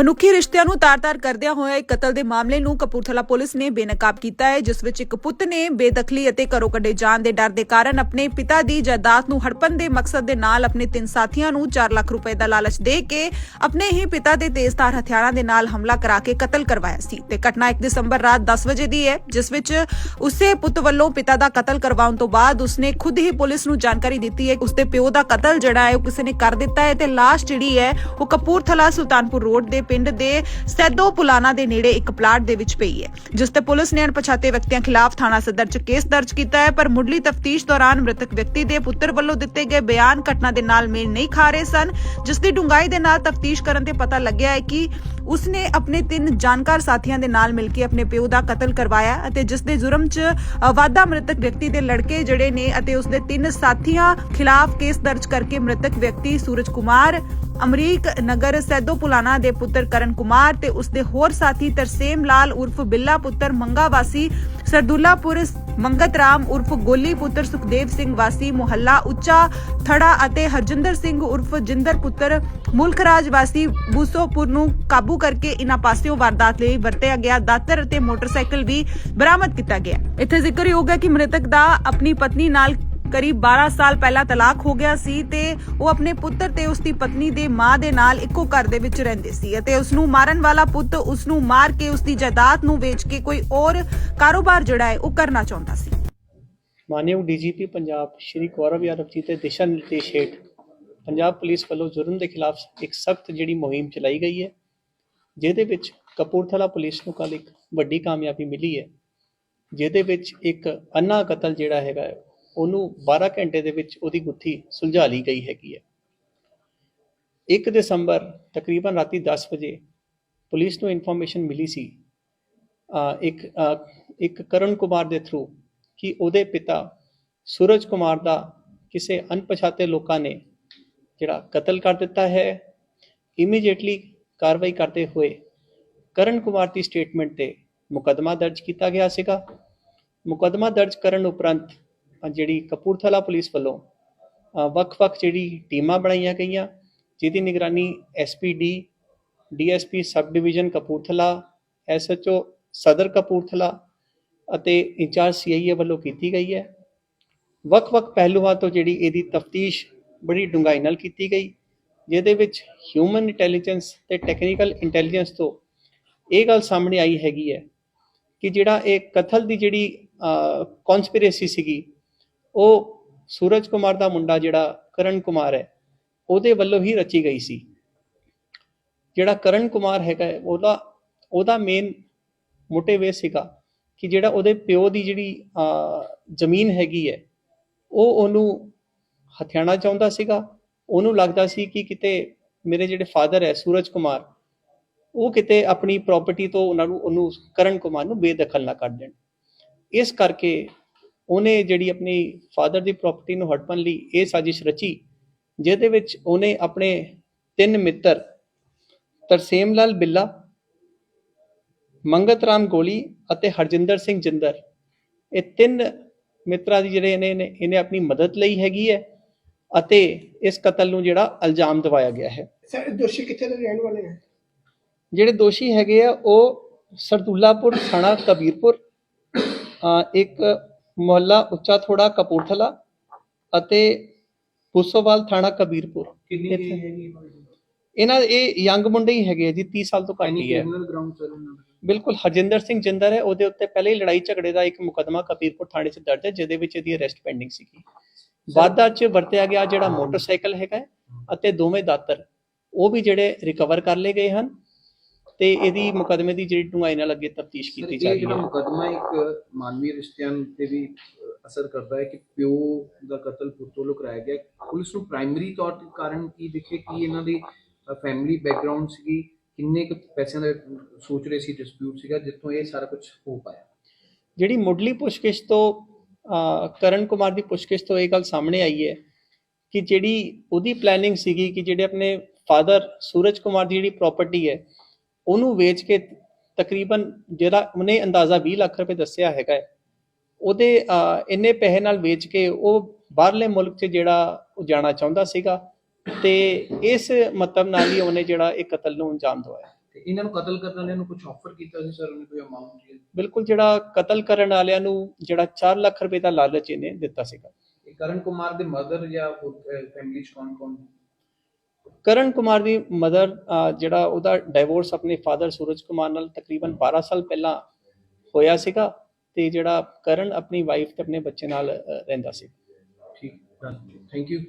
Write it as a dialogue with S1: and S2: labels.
S1: ਮਨੁੱਖੀ ਰਿਸ਼ਤਿਆਂ ਨੂੰ ਤਾਰ-ਤਾਰ ਕਰਦਿਆਂ ਹੋਇਆ ਇੱਕ ਕਤਲ ਦੇ ਮਾਮਲੇ ਨੂੰ ਕਪੂਰਥਲਾ ਪੁਲਿਸ ਨੇ ਬੇਨਕਾਬ ਕੀਤਾ ਹੈ, ਜਿਸ ਵਿੱਚ ਇੱਕ ਪੁੱਤ ਨੇ ਬੇਦਖਲੀ ਅਤੇ ਘਰੋਂ ਕੱਢੇ ਜਾਣ ਦੇ ਡਰ ਦੇ ਕਾਰਨ ਆਪਣੇ ਪਿਤਾ ਦੀ ਜਾਇਦਾਦ ਨੂੰ ਹੜਪਣ ਦੇ ਮਕਸਦ ਦੇ ਨਾਲ ਆਪਣੇ ਤਿੰਨ ਸਾਥੀਆਂ ਨੂੰ 4 ਲੱਖ ਰੁਪਏ ਦਾ ਲਾਲਚ ਦੇ ਕੇ ਆਪਣੇ ਹੀ ਪਿਤਾ ਦੇ ਤੇਜ਼ਧਾਰ ਹਥਿਆਰਾਂ ਦੇ ਨਾਲ ਹਮਲਾ ਕਰਾ ਕੇ ਕਤਲ ਕਰਵਾਇਆ ਸੀ। ਤੇ ਘਟਨਾ 1 ਦਸੰਬਰ ਰਾਤ 10 ਵਜੇ ਦੀ ਹੈ, ਜਿਸ ਵਿੱਚ ਉਸੇ ਪੁੱਤ ਵੱਲੋਂ ਪਿਤਾ ਦਾ ਕਤਲ ਕਰਵਾਉਣ ਤੋਂ ਬਾਅਦ ਉਸਨੇ ਖੁਦ ਹੀ ਪੁਲਿਸ ਨੂੰ ਜਾਣਕਾਰੀ ਦਿੱਤੀ ਹੈ ਕਿ ਉਸਦੇ ਪਿਓ ਦਾ ਕਤਲ ਜਿਹੜਾ ਹੈ, ਉਹ ਕਿਸੇ ਨੇ ਕਰ ਦਿੱਤਾ ਹੈ ਤੇ ਲਾਸ਼ ਜਿਹੜੀ ਹੈ, ਉਹ ਕਪੂਰਥਲਾ ਸੁਲਤਾਨਪੁਰ ਰੋਡ ਦੇ ਪਿੰਡ ਦੇ ਸੈਦੋ ਪੁਲਾਨਾ ਦੇ ਨੇੜੇ ਇੱਕ ਪਲਾਟ ਦੇ ਵਿੱਚ ਪਈ ਹੈ ਜਿਸ ਤੇ ਪੁਲਿਸ ਨੇ ਅਣਪਛਾਤੇ ਵਿਅਕਤੀਆਂ ਖਿਲਾਫ ਥਾਣਾ ਸਦਰ 'ਚ ਕੇਸ ਦਰਜ ਕੀਤਾ ਹੈ ਪਰ ਮੁੱਢਲੀ ਤਫਤੀਸ਼ ਦੌਰਾਨ ਮ੍ਰਿਤਕ ਵਿਅਕਤੀ ਦੇ ਪੁੱਤਰ ਵੱਲੋਂ ਦਿੱਤੇ ਗਏ ਬਿਆਨ ਘਟਨਾ ਦੇ ਨਾਲ ਮੇਲ ਨਹੀਂ ਖਾ ਰਹੇ ਸਨ ਜਿਸ ਦੀ ਡੂੰਘਾਈ ਦੇ ਨਾਲ ਤਫਤੀਸ਼ ਕਰਨ ਤੇ ਪਤਾ ਲੱਗਿਆ ਹੈ ਕਿ ਉਸਨੇ ਆਪਣੇ ਤਿੰਨ ਜਾਣਕਾਰ ਸਾਥੀਆਂ ਦੇ ਨਾਲ ਮਿਲ ਕੇ ਆਪਣੇ ਪਿਓ ਦਾ ਕਤਲ ਕਰਵਾਇਆ ਅਤੇ ਜਿਸ ਦੇ ਜੁਰਮ 'ਚ ਅ, ਮ੍ਰਿਤਕ ਵਿਅਕਤੀ ਦੇ ਲੜਕੇ ਜਿਹੜੇ ਨੇ ਅਤੇ ਉਸਦੇ ਤਿੰਨ ਸਾਥੀਆਂ ਖਿਲਾਫ ਕੇਸ ਦਰਜ ਕਰਕੇ ਮ੍ਰਿਤਕ ਵਿਅਕਤੀ ਸੂਰਜ ਕੁਮਾਰ ਅਮਰੀਕ ਨਗਰ ਸੈਦੋ ਪੁਲਾਨਾ ਦੇ ਪੁੱਤਰ ਕਰਨ ਕੁਮਾਰ ਤੇ ਉਸਦੇ ਹੋਰ ਸਾਥੀ ਤਰਸੇਮ ਲਾਲ ਉਰਫ ਬਿੱਲਾ ਪੁੱਤਰ ਮੰਗਾ ਵਾਸੀ, ਸਰਦੁੱਲਾਪੁਰ ਮੰਗਤ ਰਾਮ ਉਰਫ ਗੋਲੀ ਪੁੱਤਰ ਸੁਖਦੇਵ ਸਿੰਘ ਵਾਸੀ, ਮੁਹੱਲਾ ਉੱਚਾ ਥੜਾ ਅਤੇ ਹਰਜਿੰਦਰ ਸਿੰਘ ਉਰਫ ਜਿੰਦਰ ਪੁੱਤਰ ਮੁਲਕ ਰਾਜ ਵਾਸੀ ਬੂਸੋਪੁਰ ਨੂੰ ਕਾਬੂ ਕਰਕੇ ਇਨ੍ਹਾਂ ਪਾਸਿਓਂ ਵਾਰਦਾਤ ਲਈ ਵਰਤਿਆ ਗਿਆ। ਦਾਤਰ ਅਤੇ ਮੋਟਰਸਾਈਕਲ ਵੀ ਬਰਾਮਦ ਕੀਤਾ ਗਿਆ। ਇੱਥੇ ਜ਼ਿਕਰਯੋਗ ਹੈ ਕਿ ਮ੍ਰਿਤਕ ਦਾ ਆਪਣੀ ਪਤਨੀ ਨਾਲ ਕਰੀਬ 12 ਸਾਲ ਪਹਿਲਾਂ ਤਲਾਕ ਹੋ ਗਿਆ ਸੀ ਤੇ ਉਹ ਆਪਣੇ ਪੁੱਤਰ ਤੇ ਉਸਦੀ ਪਤਨੀ ਦੇ ਮਾਂ ਦੇ ਨਾਲ ਇੱਕੋ ਘਰ ਦੇ ਵਿੱਚ ਰਹਿੰਦੇ ਸੀ ਅਤੇ ਉਸ ਨੂੰ ਮਾਰਨ ਵਾਲਾ ਪੁੱਤ ਉਸ ਨੂੰ ਮਾਰ ਕੇ ਉਸਦੀ ਜਾਇਦਾਦ ਨੂੰ ਵੇਚ ਕੇ ਕੋਈ ਹੋਰ ਕਾਰੋਬਾਰ ਜਿਹੜਾ ਹੈ ਉਹ ਕਰਨਾ ਚਾਹੁੰਦਾ ਸੀ।
S2: ਮਾਨਯੋਗ ਡੀਜੀਪੀ ਪੰਜਾਬ ਸ਼੍ਰੀ ਗੌਰਵ ਯਾਦਵ ਜੀ ਦੇ ਦਿਸ਼ਾ ਨਿਰਦੇਸ਼ ਹੇਠ ਪੰਜਾਬ ਪੁਲਿਸ ਵੱਲੋਂ ਜੁਰਮ ਦੇ ਖਿਲਾਫ ਇੱਕ ਸਖਤ ਜਿਹੜੀ ਮੁਹਿੰਮ ਚਲਾਈ ਗਈ ਹੈ, ਜਿਹਦੇ ਵਿੱਚ ਕਪੂਰਥਲਾ ਪੁਲਿਸ ਨੂੰ ਕੱਲ ਇੱਕ ਵੱਡੀ ਕਾਮਯਾਬੀ ਮਿਲੀ ਹੈ, ਜਿਹਦੇ ਵਿੱਚ ਇੱਕ ਅੰਨਾ ਕਤਲ ਜਿਹੜਾ ਹੈਗਾ ਉਹਨੂੰ 12 ਘੰਟੇ ਦੇ ਵਿੱਚ ਉਹਦੀ ਗੁੱਥੀ ਸੁਲਝਾ ਲਈ ਗਈ ਹੈਗੀ ਹੈ। 1 ਦਸੰਬਰ ਤਕਰੀਬਨ ਰਾਤੀ 10 ਵਜੇ ਪੁਲਿਸ ਨੂੰ ਇਨਫੋਰਮੇਸ਼ਨ ਮਿਲੀ ਸੀ ਇੱਕ ਇੱਕ ਕਰਨ ਕੁਮਾਰ ਦੇ ਥਰੂ ਕਿ ਉਹਦੇ ਪਿਤਾ ਸੂਰਜ ਕੁਮਾਰ ਦਾ ਕਿਸੇ ਅਣਪਛਾਤੇ ਲੋਕਾਂ ਨੇ ਜਿਹੜਾ ਕਤਲ ਕਰ ਦਿੱਤਾ ਹੈ। ਇਮੀਡੀਏਟਲੀ ਕਾਰਵਾਈ ਕਰਦੇ ਹੋਏ ਕਰਨ ਕੁਮਾਰ ਦੀ ਸਟੇਟਮੈਂਟ ਤੇ ਮੁਕੱਦਮਾ ਦਰਜ ਕੀਤਾ ਗਿਆ ਸੀਗਾ। ਮੁਕੱਦਮਾ ਦਰਜ ਕਰਨ ਉਪਰੰਤ ਜਿਹੜੀ ਕਪੂਰਥਲਾ ਪੁਲਿਸ ਵੱਲੋਂ ਵੱਖ-ਵੱਖ ਜਿਹੜੀ ਟੀਮਾਂ ਬਣਾਈਆਂ ਗਈਆਂ, ਜਿਹਦੀ ਨਿਗਰਾਨੀ SPD DSP sub division Kapurthala SHO Sadar Kapurthala ਅਤੇ ਇੰਚਾਰਜ ਸੀਆਈਏ ਵੱਲੋਂ ਕੀਤੀ ਗਈ ਹੈ। ਵੱਖ-ਵੱਖ ਪਹਿਲੂਆਂ ਤੋਂ ਜਿਹੜੀ ਇਹਦੀ ਤਫਤੀਸ਼ ਬੜੀ ਡੂੰਘਾਈ ਨਾਲ ਕੀਤੀ ਗਈ, ਜਿਹਦੇ ਵਿੱਚ ਹਿਊਮਨ ਇੰਟੈਲੀਜੈਂਸ ਤੇ ਟੈਕਨੀਕਲ ਇੰਟੈਲੀਜੈਂਸ ਤੋਂ ਇਹ ਗੱਲ ਸਾਹਮਣੇ ਆਈ ਹੈਗੀ ਹੈ ਕਿ ਜਿਹੜਾ ਇਹ ਕਥਲ ਦੀ ਜਿਹੜੀ ਕਨਸਪੀਰੇਸੀ ਸੀਗੀ ਉਹ ਸੂਰਜ ਕੁਮਾਰ ਦਾ ਮੁੰਡਾ ਜਿਹੜਾ ਕਰਨ ਕੁਮਾਰ ਹੈ, ਉਹਦੇ ਵੱਲੋਂ ਹੀ ਰਚੀ ਗਈ ਸੀ। ਜਿਹੜਾ ਕਰਨ ਕੁਮਾਰ ਹੈਗਾ ਉਹਦਾ ਉਹਦਾ ਮੇਨ ਮੋਟਿਵ ਇਹ ਸੀਗਾ ਕਿ ਜਿਹੜਾ ਉਹਦੇ ਪਿਓ ਦੀ ਜਿਹੜੀ ਜ਼ਮੀਨ ਹੈਗੀ ਹੈ, ਉਹ ਉਹਨੂੰ ਹਥਿਆਣਾ ਚਾਹੁੰਦਾ ਸੀਗਾ। ਉਹਨੂੰ ਲੱਗਦਾ ਸੀ ਕਿ ਕਿਤੇ ਮੇਰੇ ਜਿਹੜੇ ਫਾਦਰ ਹੈ, ਸੂਰਜ ਕੁਮਾਰ, ਉਹ ਕਿਤੇ ਆਪਣੀ ਪ੍ਰਾਪਰਟੀ ਤੋਂ ਉਹਨਾਂ ਨੂੰ, ਉਹਨੂੰ ਕਰਨ ਕੁਮਾਰ ਨੂੰ ਬੇਦਖਲ ਨਾ ਕਰ ਦੇਣ। ਇਸ ਕਰਕੇ ਉਹਨੇ ਜਿਹੜੀ ਆਪਣੀ ਫਾਦਰ ਦੀ ਪ੍ਰਾਪਰਟੀ ਨੂੰ ਹੜਪਣ ਲਈ ਇਹ ਸਾਜ਼ਿਸ਼ ਰਚੀ ਜਿਹਦੇ ਵਿੱਚ ਉਹਨੇ ਆਪਣੇ ਤਿੰਨ ਮਿੱਤਰ ਤਰਸੇਮ ਲਾਲ ਬਿੱਲਾ ਮੰਗਤ ਰਾਮ ਗੋਲੀ ਅਤੇ ਹਰਜਿੰਦਰ ਸਿੰਘ ਜਿੰਦਰ। ਇਹ ਤਿੰਨ ਮਿੱਤਰਾਂ ਦੀ ਜਿਹੜੇ ਇਹਨੇ ਇਹਨੇ- ਆਪਣੀ ਮਦਦ ਲਈ ਹੈਗੀ ਹੈ ਅਤੇ ਇਸ ਕਤਲ ਨੂੰ ਜਿਹੜਾ ਇਲਜ਼ਾਮ ਦਿਵਾਇਆ ਗਿਆ ਹੈ।
S3: ਸਰ ਦੋਸ਼ੀ ਕਿੱਥੇ ਦੇ ਰਹਿਣ ਵਾਲੇ ਹੈ
S2: ਜਿਹੜੇ ਦੋਸ਼ੀ ਹੈਗੇ ਆ ਉਹ ਸਰਦੁੱਲਾਪੁਰ ਥਾਣਾ ਕਬੀਰਪੁਰ ਇੱਕ ਮੁਹੱਲਾ ਉੱਚਾ ਥੋੜਾ ਕਪੂਰਥਲਾ ਅਤੇ ਪੁਸੋਵਾਲ ਥਾਣਾ ਕਬੀਰਪੁਰ।
S3: ਕਿੰਨੀ
S2: ਇੱਥੇ।
S3: ਹੈਗੀ
S2: ਇਹਨਾਂ ਇਹ ਯੰਗ ਮੁੰਡੇ ਹੀ ਹੈਗੇ ਆ ਜੀ 30 ਸਾਲ ਤੋਂ ਘੱਟ ਹੀ ਹੈ।
S3: ਕ੍ਰਿਮੀਨਲ ਗਰਾਊਂਡ ਸਰ ਇਹਨਾਂ ਦਾ
S2: ਬਿਲਕੁਲ ਹਰਜਿੰਦਰ ਸਿੰਘ ਜਿੰਦਰ ਹੈ ਉਹਦੇ ਉੱਤੇ ਪਹਿਲੇ ਹੀ ਲੜਾਈ ਝਗੜੇ ਦਾ ਇੱਕ ਮੁਕਦਮਾ ਕਬੀਰਪੁਰ ਥਾਣੇ 'ਚ ਦਰਜ ਹੈ ਜਿਹਦੇ ਵਿੱਚ ਇਹਦੀ ਅਰੈਸਟ ਪੈਂਡਿੰਗ ਸੀਗੀ। ਵਾਧਾ 'ਚ ਵਰਤਿਆ ਗਿਆ ਜਿਹੜਾ ਮੋਟਰਸਾਈਕਲ ਹੈਗਾ ਹੈ ਅਤੇ ਦੋਵੇਂ ਦਾਤਰ ਉਹ ਵੀ ਜਿਹੜੇ ਰਿਕਵਰ ਕਰ ਲਏ ਗਏ ਹਨ। ਤੇ ਇਹਦੀ ਮੁਕਦਮੇ ਦੀ ਜਿਹੜੀ ਡੂੰਘਾਈ ਨਾਲ ਅੱਗੇ ਤਫਤੀਸ਼ ਕੀਤੀ ਜਾ
S4: ਇਹ
S2: ਰਹੀ
S4: ਜਿਹੜਾ
S2: ਹੈ
S4: ਮੁਕੱਦਮਾ ਇੱਕ ਮਾਨਵੀ ਰਿਸ਼ਤਿਆਂ ਤੇ ਵੀ ਅਸਰ ਕਰਦਾ ਹੈ ਕਿ ਪਿਓ ਦਾ ਕਤਲ ਪੁੱਤ ਵੱਲੋਂ ਕਰਾਇਆ ਗਿਆ। ਪੁਲਿਸ ਨੂੰ ਪ੍ਰਾਇਮਰੀ ਤੌਰ ਤੇ ਕਾਰਨ ਕੀ ਦਿਖੇ? ਕਿ ਇਹਨਾਂ ਦੀ ਫੈਮਿਲੀ ਬੈਕਗ੍ਰਾਉਂਡ ਸੀਗੀ? ਕਿੰਨੇ ਕੁ ਪੈਸਿਆਂ ਦਾ ਸੋਚ ਰਹੇ ਸੀ ਡਿਸਪਿਊਟ ਸੀਗਾ ਜਿੱਥੋਂ ਇਹ ਸਾਰਾ ਕੁਝ ਹੋ ਪਾਇਆ?
S2: ਜਿਹੜੀ ਮੁੱਢਲੀ ਪੁੱਛਗਿੱਛ ਤੋਂ ਕਰਨ ਕੁਮਾਰ ਦੀ ਪੁੱਛਗਿੱਛ ਤੋਂ ਇਹ ਗੱਲ ਸਾਹਮਣੇ ਆਈ ਹੈ ਕਿ ਜਿਹੜੀ ਉਹਦੀ ਪਲੈਨਿੰਗ ਸੀਗੀ ਕਿ ਜਿਹੜੇ ਆਪਣੇ ਫਾਦਰ ਸੂਰਜ ਕੁਮਾਰ ਦੀ ਜਿਹੜੀ ਪ੍ਰਾਪਰਟੀ ਹੈ ਉਹਨੂੰ ਵੇਚ ਕੇ ਤਕਰੀਬਨ ਜਿਹੜਾ ਉਹਨੇ ਅੰਦਾਜ਼ਾ 20 ਲੱਖ ਰੁਪਏ ਦੱਸਿਆ ਹੈਗਾ ਹੈ ਉਹਦੇ ਇੰਨੇ ਪੈਸੇ ਨਾਲ ਵੇਚ ਕੇ ਉਹ ਬਾਹਰਲੇ ਮੁਲਕ 'ਚ ਜਿਹੜਾ ਉਹ ਜਾਣਾ ਚਾਹੁੰਦਾ ਸੀਗਾ ਤੇ ਇਸ ਮਤਲਬ ਨਾਲ ਹੀ ਉਹਨੇ ਜਿਹੜਾ ਇਹ ਕਤਲ ਨੂੰ ਅੰਜਾਮ ਦਵਾਇਆ।
S4: ਤੇ ਇਹਨਾਂ ਨੂੰ ਕਤਲ ਕਰਨ ਵਾਲਿਆਂ ਨੂੰ ਕੁਝ ਆਫਰ ਕੀਤਾ ਸੀ ਸਰ ਉਹਨੇ ਕੋਈ ਅਮਾਉਂਟ
S2: ਬਿਲਕੁਲ ਜਿਹੜਾ ਕਤਲ ਕਰਨ ਵਾਲਿਆਂ ਨੂੰ ਜਿਹੜਾ 4 ਲੱਖ ਰੁਪਏ ਦਾ ਲਾਲਚ ਇਹਨੇ ਦਿੱਤਾ ਸੀਗਾ।
S4: ਕਰਨ ਕੁਮਾਰ ਦੇ ਮਦਰ ਜਾਂ ਫੈਮਿਲੀ ਚ ਕੌਣ ਕੌਣ
S2: ਕਰਨ ਕੁਮਾਰ ਦੀ ਮਦਰ ਜਿਹੜਾ ਉਹਦਾ ਡਿਵੋਰਸ ਆਪਣੇ ਫਾਦਰ ਸੂਰਜ ਕੁਮਾਰ ਨਾਲ ਤਕਰੀਬਨ 12 ਸਾਲ ਪਹਿਲਾਂ ਹੋਇਆ ਸੀਗਾ ਤੇ ਜਿਹੜਾ ਕਰਨ ਆਪਣੀ ਵਾਈਫ ਤੇ ਆਪਣੇ ਬੱਚੇ ਨਾਲ ਰਹਿੰਦਾ ਸੀ।
S4: ਠੀਕ ਥੈਂਕ ਯੂ